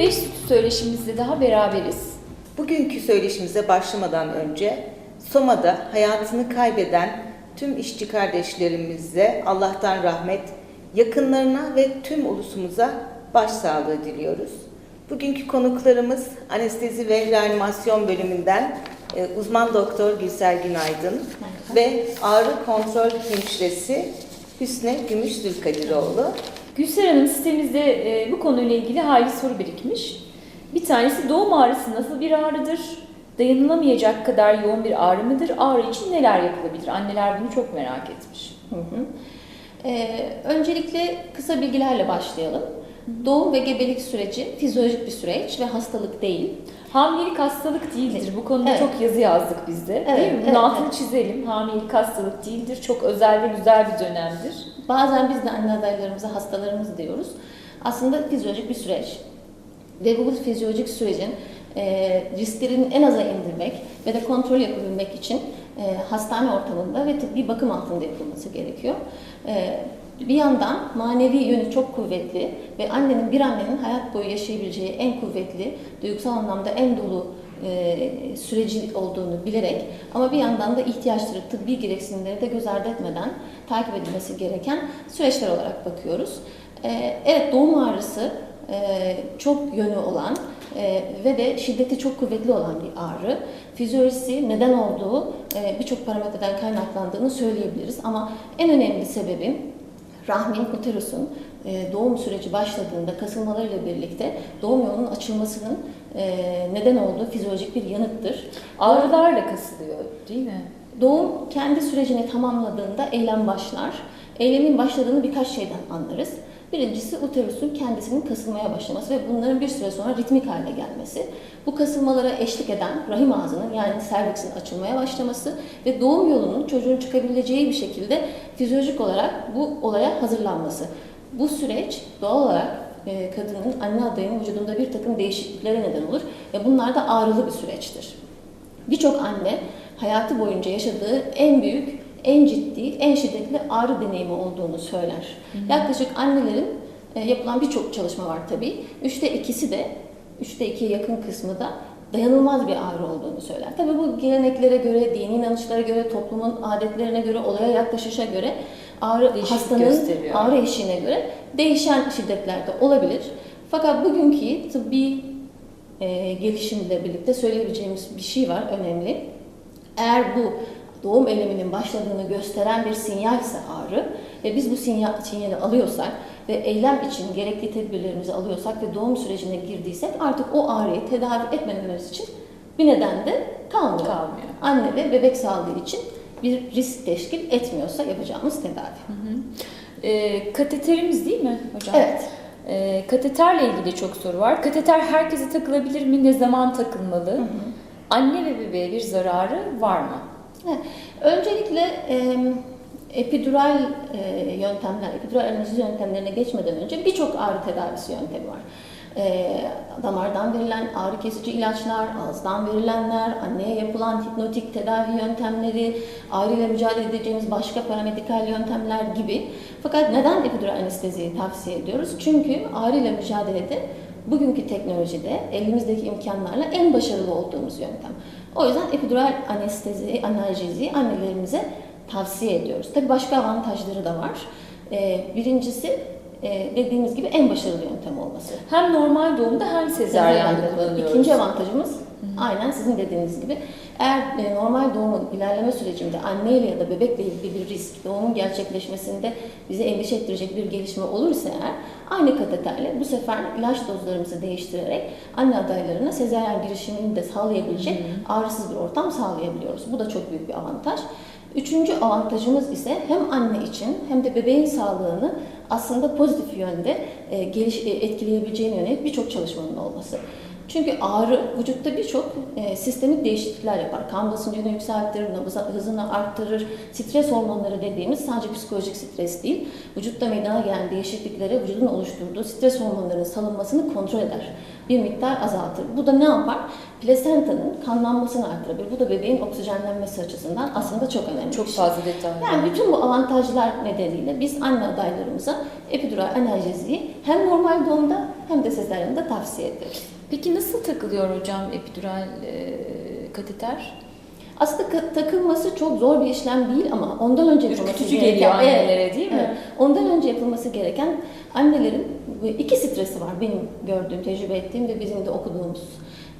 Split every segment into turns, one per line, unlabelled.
beş sütü söyleşimizde daha beraberiz.
Bugünkü söyleşimize başlamadan önce Soma'da hayatını kaybeden tüm işçi kardeşlerimize Allah'tan rahmet, yakınlarına ve tüm ulusumuza başsağlığı diliyoruz. Bugünkü konuklarımız anestezi ve reanimasyon bölümünden e, uzman doktor Gülser Günaydın ve ağrı kontrol hemşiresi Hüsne Gümüş Zülkadiroğlu.
Gülser Hanım sitemizde e, bu konuyla ilgili hayli soru birikmiş. Bir tanesi doğum ağrısı nasıl bir ağrıdır? Dayanılamayacak kadar yoğun bir ağrı mıdır? Ağrı için neler yapılabilir? Anneler bunu çok merak etmiş.
Hı hı. Ee, öncelikle kısa bilgilerle başlayalım. Doğum ve gebelik süreci fizyolojik bir süreç ve hastalık değil.
Hamilelik hastalık değildir. Bu konuda
Evet.
çok yazı yazdık biz de.
Evet,
değil mi? Bunun
evet,
altını
evet.
çizelim. Hamilelik hastalık değildir. Çok özel ve güzel bir dönemdir.
Bazen biz de anne adaylarımıza hastalarımız diyoruz. Aslında fizyolojik bir süreç. Ve bu fizyolojik sürecin e, risklerini en aza indirmek ve de kontrol yapabilmek için e, hastane ortamında ve tıbbi bakım altında yapılması gerekiyor. E, bir yandan manevi yönü çok kuvvetli ve annenin bir annenin hayat boyu yaşayabileceği en kuvvetli, duygusal anlamda en dolu e, süreci olduğunu bilerek ama bir yandan da ihtiyaçları, tıbbi gereksinimleri de göz ardı etmeden takip edilmesi gereken süreçler olarak bakıyoruz. E, evet doğum ağrısı e, çok yönü olan e, ve de şiddeti çok kuvvetli olan bir ağrı. Fizyolojisi neden olduğu e, birçok parametreden kaynaklandığını söyleyebiliriz ama en önemli sebebi rahmin, uterusun e, doğum süreci başladığında kasılmalarıyla birlikte doğum yolunun açılmasının neden olduğu fizyolojik bir yanıttır.
Ağrılarla kasılıyor değil mi?
Doğum kendi sürecini tamamladığında eylem başlar. Eylemin başladığını birkaç şeyden anlarız. Birincisi uterusun kendisinin kasılmaya başlaması ve bunların bir süre sonra ritmik hale gelmesi. Bu kasılmalara eşlik eden rahim ağzının yani serviksin açılmaya başlaması ve doğum yolunun çocuğun çıkabileceği bir şekilde fizyolojik olarak bu olaya hazırlanması. Bu süreç doğal olarak e, kadının, anne adayının vücudunda bir takım değişikliklere neden olur ve bunlar da ağrılı bir süreçtir. Birçok anne hayatı boyunca yaşadığı en büyük, en ciddi, en şiddetli ağrı deneyimi olduğunu söyler. Yaklaşık annelerin e, yapılan birçok çalışma var tabii. Üçte ikisi de, üçte ikiye yakın kısmı da dayanılmaz bir ağrı olduğunu söyler. Tabii bu geleneklere göre, dini inanışlara göre, toplumun adetlerine göre, olaya yaklaşışa göre ağrı
Değişiklik
hastanın
gösteriyor.
ağrı eşiğine göre değişen şiddetlerde olabilir. Fakat bugünkü tıbbi e, gelişimle birlikte söyleyebileceğimiz bir şey var önemli. Eğer bu doğum eyleminin başladığını gösteren bir sinyalse ağrı ve biz bu sinyal, sinyali alıyorsak ve eylem için gerekli tedbirlerimizi alıyorsak ve doğum sürecine girdiysek artık o ağrıyı tedavi etmememiz için bir neden de kalmıyor.
Kalmıyor.
Anne ve bebek sağlığı için bir risk teşkil etmiyorsa yapacağımız tedavi.
E, kateterimiz değil mi hocam?
Evet.
E, kateterle ilgili çok soru var. Kateter herkese takılabilir mi? Ne zaman takılmalı? Anne ve bebeğe bir zararı var mı?
Evet. Öncelikle e, epidural e, yöntemler, epidural anestezi yöntemlerine geçmeden önce birçok ağrı tedavisi yöntemi var. E, damardan verilen ağrı kesici ilaçlar, ağızdan verilenler, anneye yapılan hipnotik tedavi yöntemleri, ağrıyla mücadele edeceğimiz başka paramedikal yöntemler gibi. Fakat neden epidural anesteziyi tavsiye ediyoruz? Çünkü ağrıyla mücadelede bugünkü teknolojide elimizdeki imkanlarla en başarılı olduğumuz yöntem. O yüzden epidural anestezi, analjeziyi annelerimize tavsiye ediyoruz. Tabii başka avantajları da var. Ee, birincisi e, dediğimiz gibi en başarılı yöntem olması.
Hem normal doğumda hem sezaryende kullanıyoruz.
İkinci avantajımız aynen sizin dediğiniz gibi eğer e, normal doğumun ilerleme sürecinde anneyle ya da bebekle ilgili bir risk, doğumun gerçekleşmesinde bizi endişe ettirecek bir gelişme olursa eğer aynı kateterle bu sefer ilaç dozlarımızı değiştirerek anne adaylarına sezaryen girişimini de sağlayabilecek ağrısız bir ortam sağlayabiliyoruz. Bu da çok büyük bir avantaj. Üçüncü avantajımız ise hem anne için hem de bebeğin sağlığını aslında pozitif yönde e, geliş, e, etkileyebileceğine yönelik birçok çalışmanın olması. Çünkü ağrı vücutta birçok e, sistemik değişiklikler yapar. Kan basıncını yükseltir, nabız hızını arttırır. Stres hormonları dediğimiz sadece psikolojik stres değil, vücutta meydana gelen değişikliklere vücudun oluşturduğu stres hormonlarının salınmasını kontrol eder. Bir miktar azaltır. Bu da ne yapar? Plasentanın kanlanmasını arttırabilir. Bu da bebeğin oksijenlenmesi açısından aslında çok önemli.
Çok
şey.
fazla detay.
Yani bütün bu avantajlar nedeniyle biz anne adaylarımıza epidural analjeziyi hem normal doğumda hem de sezaryanı da tavsiye ederiz.
Peki nasıl takılıyor hocam epidural e, kateter?
Aslında takılması çok zor bir işlem değil ama ondan önce yapılması gereken...
annelere değil mi?
evet. Ondan önce yapılması gereken annelerin iki stresi var benim gördüğüm, tecrübe ettiğim ve bizim de okuduğumuz.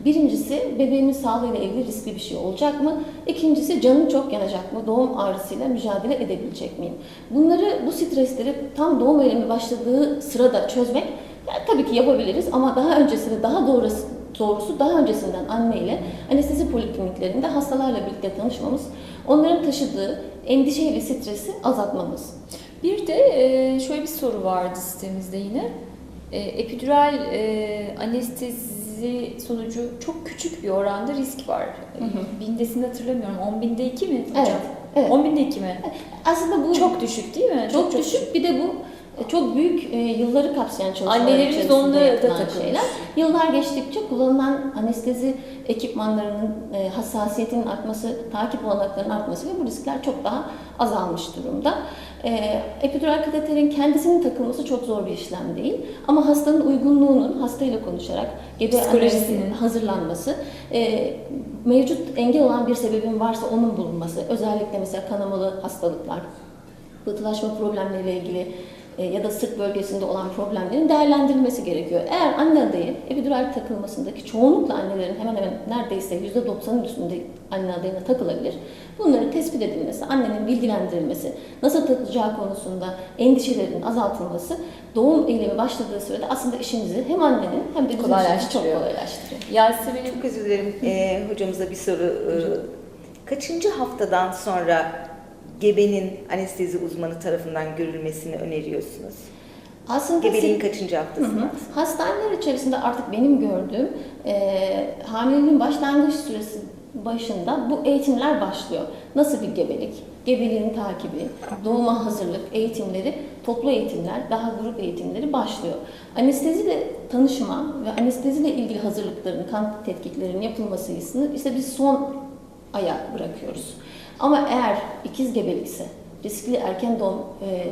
Birincisi bebeğimin sağlığıyla ilgili riskli bir şey olacak mı? İkincisi canım çok yanacak mı? Doğum ağrısıyla mücadele edebilecek miyim? Bunları, bu stresleri tam doğum eylemi başladığı sırada çözmek yani tabii ki yapabiliriz ama daha öncesinde daha doğrusu, doğrusu daha öncesinden anneyle anestezi polikliniklerinde hastalarla birlikte tanışmamız, onların taşıdığı endişeyi ve stresi azaltmamız.
Bir de e, şöyle bir soru vardı sitemizde yine. E, epidural e, anestezi sonucu çok küçük bir oranda risk var.
Hı hı.
Bindesini hatırlamıyorum. 10 binde 2 mi hocam?
Evet, evet.
10 binde 2 mi?
Aslında bu
Çok düşük değil mi?
çok, düşük. Bir de bu e, çok büyük e, yılları kapsayan çalışmalar
Annelerimiz onunla da takılmış.
şeyler. Yıllar geçtikçe kullanılan anestezi ekipmanlarının e, hassasiyetinin artması, takip olanaklarının artması ve bu riskler çok daha azalmış durumda. E, epidural kateterin kendisinin takılması çok zor bir işlem değil. Ama hastanın uygunluğunun hastayla konuşarak gebe annesinin hazırlanması, e, mevcut engel olan bir sebebin varsa onun bulunması, özellikle mesela kanamalı hastalıklar, pıhtılaşma problemleriyle ilgili e, ya da sırt bölgesinde olan problemlerin değerlendirilmesi gerekiyor. Eğer anne adayı epidural takılmasındaki çoğunlukla annelerin hemen hemen neredeyse %90'ın üstünde anne adayına takılabilir. Bunların tespit edilmesi, annenin bilgilendirilmesi, nasıl takılacağı konusunda endişelerin azaltılması doğum eylemi başladığı sürede aslında işimizi hem annenin hem de bizim işimizi çok
Kolaylaştırıyor.
Çok özür dilerim. Ee, hocamıza bir soru. Ee, kaçıncı haftadan sonra gebenin anestezi uzmanı tarafından görülmesini öneriyorsunuz?
Aslında
Gebeliğin
siz-
kaçıncı
Hı
haftasında?
hı. Hastaneler içerisinde artık benim gördüğüm e, hamileliğin başlangıç süresi başında bu eğitimler başlıyor. Nasıl bir gebelik, gebeliğin takibi, doğuma hazırlık eğitimleri, toplu eğitimler, daha grup eğitimleri başlıyor. Anesteziyle tanışma ve anesteziyle ilgili hazırlıkların, kan tetkiklerinin yapılmasını ise biz son aya bırakıyoruz. Ama eğer ikiz gebelikse, riskli erken doğum e,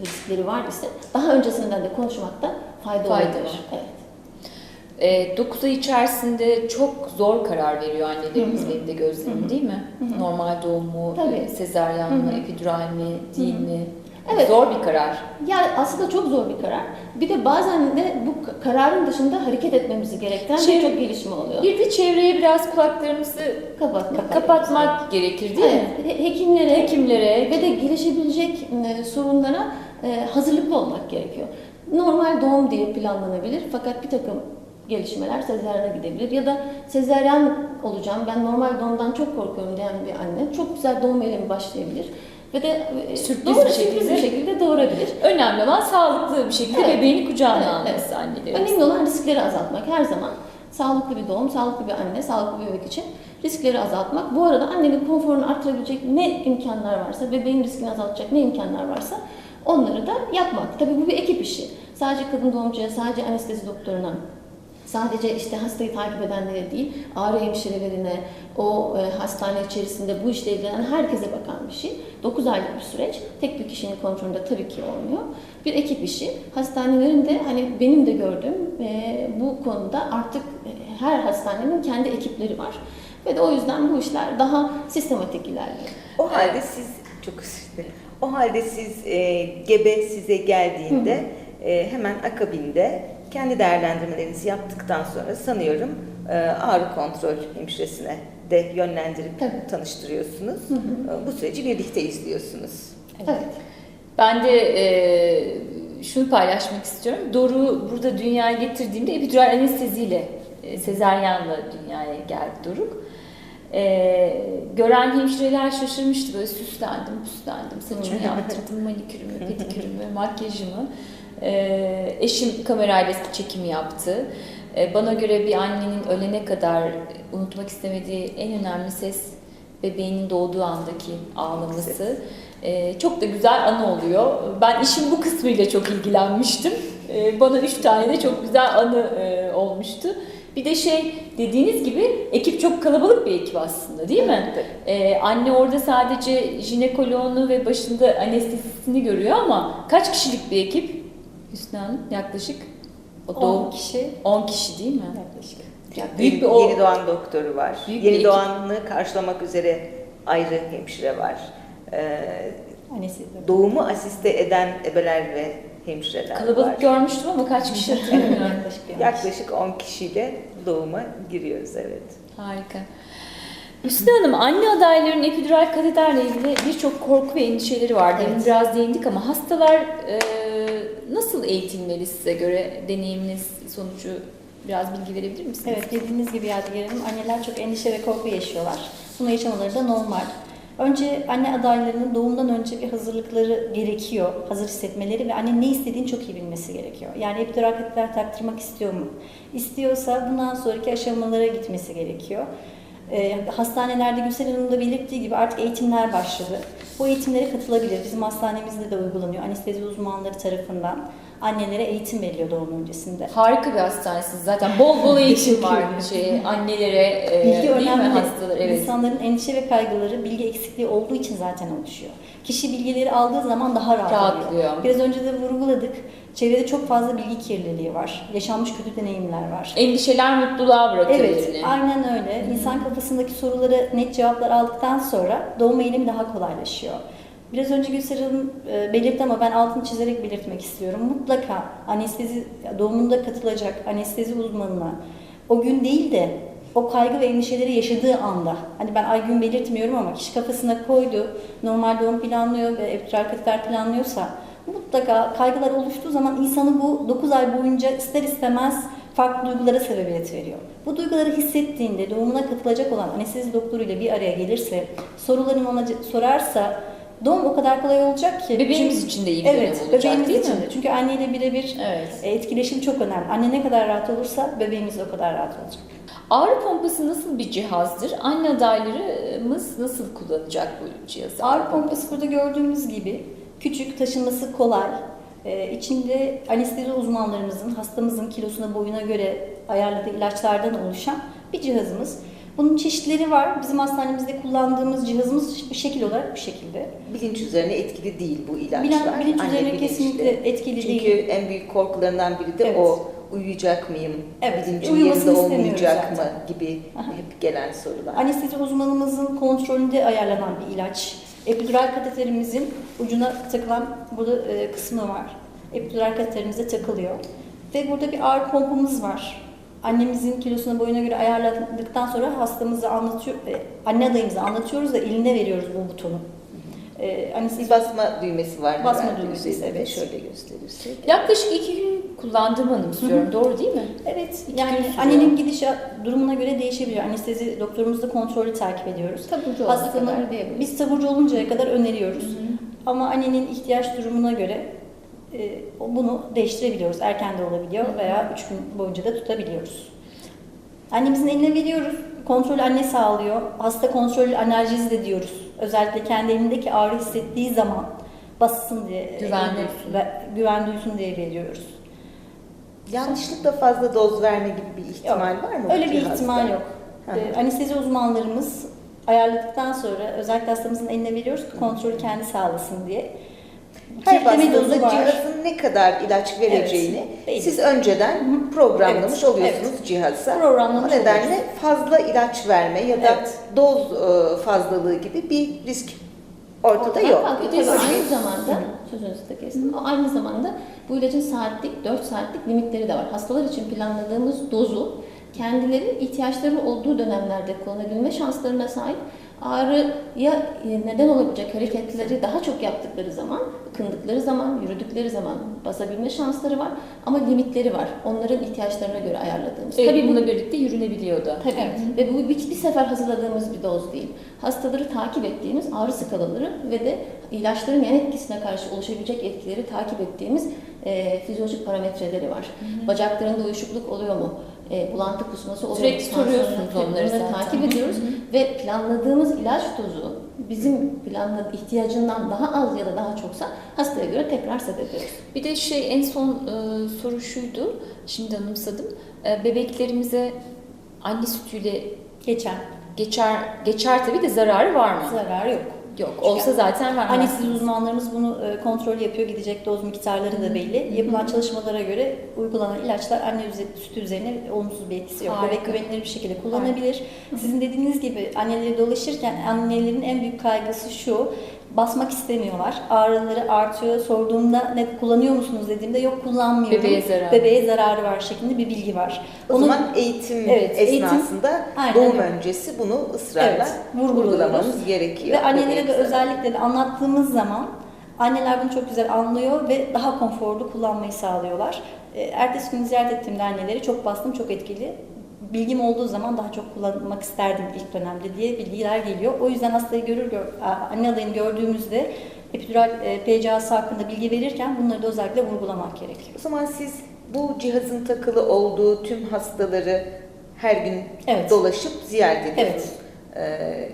riskleri var ise daha öncesinden de konuşmakta fayda,
Fayda
olabilir.
var.
Evet.
9 ay içerisinde çok zor karar veriyor annelerimiz benim de gözlemim değil mi?
Hı hı.
Normal doğum mu,
Tabii.
e, sezaryen mi, epidural mi, değil
Hı hı.
mi?
Evet.
Zor bir karar.
Ya aslında çok zor bir karar. Bir de bazen de bu kararın dışında hareket etmemizi gerektiren
Şey-
birçok gelişme oluyor.
Bir de çevreye biraz kulaklarımızı
kapatmak.
kapatmak gerekir değil mi?
Evet, he- hekimlere
Hekimlere,
ve de gelişebilecek sorunlara hazırlıklı olmak gerekiyor. Normal doğum diye planlanabilir fakat bir takım gelişmeler sezaryana gidebilir ya da sezaryen olacağım ben normal doğumdan çok korkuyorum diyen bir anne çok güzel doğum eylemi başlayabilir ve de e,
Sürpriz
doğru-
bir
sürpriz
şekilde.
bir şekilde doğurabilir.
önemli olan sağlıklı bir şekilde
Evet.
bebeğini kucağına
Evet,
alması annelerin.
Önemli olan riskleri azaltmak her zaman. Sağlıklı bir doğum, sağlıklı bir anne, sağlıklı bir bebek için riskleri azaltmak. Bu arada annenin konforunu artırabilecek ne imkanlar varsa, bebeğin riskini azaltacak ne imkanlar varsa onları da yapmak. Tabii bu bir ekip işi. Sadece kadın doğumcuya, sadece anestezi doktoruna, sadece işte hastayı takip edenlere değil, ağrı hemşirelerine, o e, hastane içerisinde bu işle ilgilenen herkese bakan bir şey. 9 aylık bir süreç. Tek bir kişinin kontrolünde tabii ki olmuyor. Bir ekip işi. Hastanelerin de hani benim de gördüğüm e, bu konuda artık e, her hastanenin kendi ekipleri var. Ve de o yüzden bu işler daha sistematik ilerliyor.
O halde siz çok dilerim. O halde siz e, gebe size geldiğinde e, hemen akabinde kendi değerlendirmelerinizi yaptıktan sonra sanıyorum e, ağrı kontrol hemşiresine de yönlendirip
Tabii.
tanıştırıyorsunuz.
Hı hı.
E, Bu süreci birlikte izliyorsunuz.
Evet.
Ben de e, şunu paylaşmak istiyorum. Doruk'u burada dünyaya getirdiğimde epidural anesteziyle, e, sezaryenle dünyaya geldi Doruk. E, gören hemşireler şaşırmıştı. Böyle süslendim, püslendim. Saçımı yaptırdım, manikürümü, pedikürümü, makyajımı. E, eşim kamerayla çekimi yaptı. E, bana göre bir annenin ölene kadar unutmak istemediği en önemli ses bebeğinin doğduğu andaki ağlaması. Ee, çok da güzel anı oluyor. Ben işin bu kısmıyla çok ilgilenmiştim. Ee, bana üç tane de çok güzel anı e, olmuştu. Bir de şey dediğiniz gibi ekip çok kalabalık bir ekip aslında değil mi?
Evet,
Ee, anne orada sadece jinekoloğunu ve başında anestezisini görüyor ama kaç kişilik bir ekip Hüsnü Hanım yaklaşık? O
10
doğum
kişi
10 kişi değil mi?
yaklaşık.
Büyük
yeni,
bir o-
yeni doğan doktoru var.
Büyük
yeni doğanını karşılamak üzere ayrı hemşire var. Ee, doğumu asiste eden ebeler ve hemşireler var.
Kalabalık görmüştüm ama kaç kişi hatırlamıyorum.
Yaklaşık bir on
Yaklaşık 10 kişiyle doğuma giriyoruz evet.
Harika. Hüsnü Hanım, anne adayların epidural kateterle ilgili birçok korku ve endişeleri var. Demin
Evet.
biraz değindik ama hastalar e, nasıl eğitilmeli size göre? Deneyiminiz sonucu biraz bilgi verebilir misiniz?
Evet dediğiniz gibi Yadigar Hanım anneler çok endişe ve korku yaşıyorlar. Bunu yaşamaları da normal. Önce anne adaylarının doğumdan önce bir hazırlıkları gerekiyor. Hazır hissetmeleri ve anne ne istediğini çok iyi bilmesi gerekiyor. Yani epidural kateter taktırmak istiyor mu? İstiyorsa bundan sonraki aşamalara gitmesi gerekiyor. Ee, hastanelerde Gülsel Hanım'ın da belirttiği gibi artık eğitimler başladı. Bu eğitimlere katılabilir. Bizim hastanemizde de uygulanıyor. Anestezi uzmanları tarafından annelere eğitim veriliyor doğum öncesinde.
Harika bir hastanesiniz. Zaten bol bol eğitim var. Şey, annelere, e,
Bilgi
mi
önemli.
hastalar? Evet.
İnsanların endişe ve kaygıları bilgi eksikliği olduğu için zaten oluşuyor. Kişi bilgileri aldığı zaman daha rahat
Rahatlıyor.
oluyor. Biraz önce de vurguladık. Çevrede çok fazla bilgi kirliliği var. Yaşanmış kötü deneyimler var.
Endişeler mutluluğa bırakıyor
Evet,
yerini.
aynen öyle. İnsan kafasındaki sorulara net cevaplar aldıktan sonra doğum eylemi daha kolaylaşıyor. Biraz önce Gülser Hanım e, belirtti ama ben altını çizerek belirtmek istiyorum. Mutlaka anestezi doğumunda katılacak anestezi uzmanına o gün değil de o kaygı ve endişeleri yaşadığı anda, hani ben ay gün belirtmiyorum ama kişi kafasına koydu, normal doğum planlıyor ve epidural kateter planlıyorsa mutlaka kaygılar oluştuğu zaman insanı bu 9 ay boyunca ister istemez farklı duygulara sebebiyet veriyor. Bu duyguları hissettiğinde doğumuna katılacak olan anestezi doktoruyla bir araya gelirse, sorularını ona sorarsa doğum o kadar kolay olacak ki.
Bebeğimiz
Çünkü-
için de iyi bir
Evet,
olacak
bebeğimiz
değil
için
mi?
de. Çünkü anneyle birebir
Evet.
e, etkileşim çok önemli. Anne ne kadar rahat olursa bebeğimiz o kadar rahat olacak.
Ağrı pompası nasıl bir cihazdır? Anne adaylarımız nasıl kullanacak bu cihazı?
Ağrı pompası burada gördüğümüz gibi küçük, taşınması kolay. Ee, içinde anestezi uzmanlarımızın hastamızın kilosuna boyuna göre ayarladığı ilaçlardan oluşan bir cihazımız. Bunun çeşitleri var. Bizim hastanemizde kullandığımız cihazımız bir şekil olarak bu şekilde.
Bilinç üzerine etkili değil bu ilaçlar.
Bilen- bilinç
Anne
üzerine
bilinçli.
kesinlikle etkili
Çünkü
değil.
en büyük korkularından biri de
Evet.
o uyuyacak mıyım,
Evet,
bilincim yerinde olmayacak mı gibi
Aha.
hep gelen sorular.
Anestezi uzmanımızın kontrolünde ayarlanan bir ilaç. Epidural kateterimizin ucuna takılan burada e, kısmı var. Epidural kateterimize takılıyor. Ve burada bir ağrı pompamız var. Annemizin kilosuna boyuna göre ayarladıktan sonra hastamızı anlatıyor, e, anne adayımıza anlatıyoruz da eline veriyoruz bu butonu. E,
Bir
anestezi
basma düğmesi var.
Basma düğmesi,
üzerinde.
evet.
Şöyle gösterirsek.
Yaklaşık iki gün kullandığımı anımsıyorum. Doğru değil mi?
Evet,
İki
yani annenin gidiş durumuna göre değişebiliyor. Anestezi doktorumuzla kontrolü takip ediyoruz.
Taburcu olana
Hastanın,
kadar
biz taburcu oluncaya kadar öneriyoruz. Ama annenin ihtiyaç durumuna göre bunu değiştirebiliyoruz. Erken de olabiliyor veya 3 gün boyunca da tutabiliyoruz. Annemizin eline veriyoruz. Kontrol anne sağlıyor. Hasta kontrol analjezi de diyoruz. Özellikle kendi elindeki ağrı hissettiği zaman bassın diye.
Güven
eline-
duysun.
ve- Güven duysun diye veriyoruz.
Yanlışlıkla fazla doz verme gibi bir ihtimal
Yok,
var mı?
Öyle bir ihtimal yok.
Hı hı.
Ee, anestezi uzmanlarımız ayarladıktan sonra özellikle hastamızın eline veriyoruz ki kontrolü kendi sağlasın diye.
Her
var.
cihazın ne kadar ilaç vereceğini
belli.
siz önceden programlamış
Evet,
oluyorsunuz cihaza.
Programlamış
o nedenle
oluyoruz.
fazla ilaç verme ya da
Evet.
doz e, fazlalığı gibi bir risk ortada
Ortadan
yok.
kalkıyor. Tabii aynı zamanda sözünüzü de kestim. O aynı zamanda bu ilacın saatlik 4 saatlik limitleri de var. Hastalar için planladığımız dozu kendileri ihtiyaçları olduğu dönemlerde kullanabilme şanslarına sahip. Ağrıya e, neden olabilecek hareketleri daha çok yaptıkları zaman, ıkındıkları zaman, yürüdükleri zaman basabilme şansları var. Ama limitleri var. Onların ihtiyaçlarına göre ayarladığımız.
Evet,
Tabii bu
bununla birlikte yürünebiliyor da.
Tabii. Ve bu bir, bir sefer hazırladığımız bir doz değil. Hastaları takip ettiğimiz ağrı skalaları ve de ilaçların yan etkisine karşı oluşabilecek etkileri takip ettiğimiz e, fizyolojik parametreleri var. Bacaklarında uyuşukluk oluyor mu? E, bulantı kusması oluyor
Sürekli soruyorsunuz onları zaten.
takip ediyoruz ve planladığımız ilaç dozu bizim planladığımız ihtiyacından daha az ya da daha çoksa hastaya göre tekrar set ediyoruz.
Bir de şey en son e, soru şuydu. Şimdi anımsadım. E, bebeklerimize anne sütüyle
Geçen.
geçer geçer tabii de zararı var mı?
Zararı yok.
Yok. Olsa zaten vermez.
Anestezi uzmanlarımız bunu e, kontrol yapıyor. Gidecek doz miktarları da belli. Yapılan çalışmalara göre uygulanan ilaçlar anne sütü üzerine olumsuz bir etkisi yok.
Harika.
Bebek güvenilir bir şekilde kullanabilir. Sizin dediğiniz gibi anneleri dolaşırken annelerin en büyük kaygısı şu. Basmak istemiyorlar. Ağrıları artıyor. Sorduğumda ne kullanıyor musunuz dediğimde yok kullanmıyorum.
Bebeğe zararı.
Bebeğe zararı var şeklinde bir bilgi var.
O
Onun-
zaman eğitim
Evet, eğitim-
esnasında
Aynen
doğum öncesi bunu ısrarla
Evet,
vurgulamamız gerekiyor.
Ve annelere de özellikle de anlattığımız zaman anneler bunu çok güzel anlıyor ve daha konforlu kullanmayı sağlıyorlar. E, Ertesi gün ziyaret ettiğimde anneleri çok bastım, çok etkili. Bilgim olduğu zaman daha çok kullanmak isterdim ilk dönemde diye bilgiler geliyor. O yüzden hastayı görür gör, anne adayını gördüğümüzde epidural e, PCA'sı hakkında bilgi verirken bunları da özellikle vurgulamak gerekiyor.
O zaman siz bu cihazın takılı olduğu tüm hastaları her gün
Evet.
dolaşıp ziyaret ediyorsunuz.
Evet.
Ee,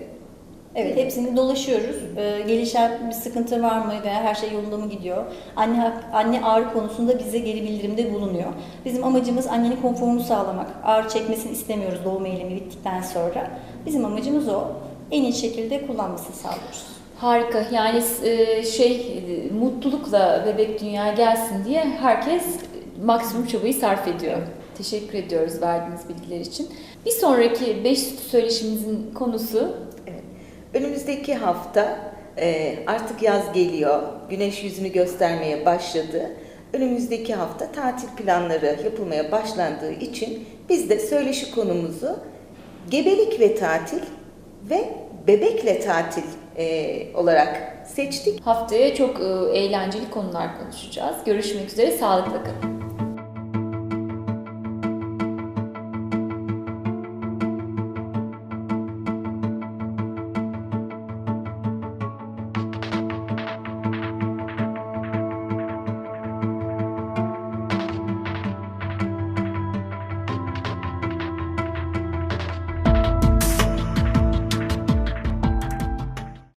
Evet, hepsini dolaşıyoruz. Ee, gelişen bir sıkıntı var mı veya her şey yolunda mı gidiyor? Anne anne ağrı konusunda bize geri bildirimde bulunuyor. Bizim amacımız annenin konforunu sağlamak. Ağrı çekmesini istemiyoruz doğum eylemi bittikten sonra. Bizim amacımız o. En iyi şekilde kullanmasını sağlıyoruz.
Harika. Yani e, şey e, mutlulukla bebek dünyaya gelsin diye herkes maksimum çabayı sarf ediyor. Teşekkür ediyoruz verdiğiniz bilgiler için. Bir sonraki 5 sütü söyleşimizin konusu.
Önümüzdeki hafta e, artık yaz geliyor, güneş yüzünü göstermeye başladı. Önümüzdeki hafta tatil planları yapılmaya başlandığı için biz de söyleşi konumuzu gebelik ve tatil ve bebekle tatil e, olarak seçtik.
haftaya çok e, eğlenceli konular konuşacağız. Görüşmek üzere. Sağlıkla kalın.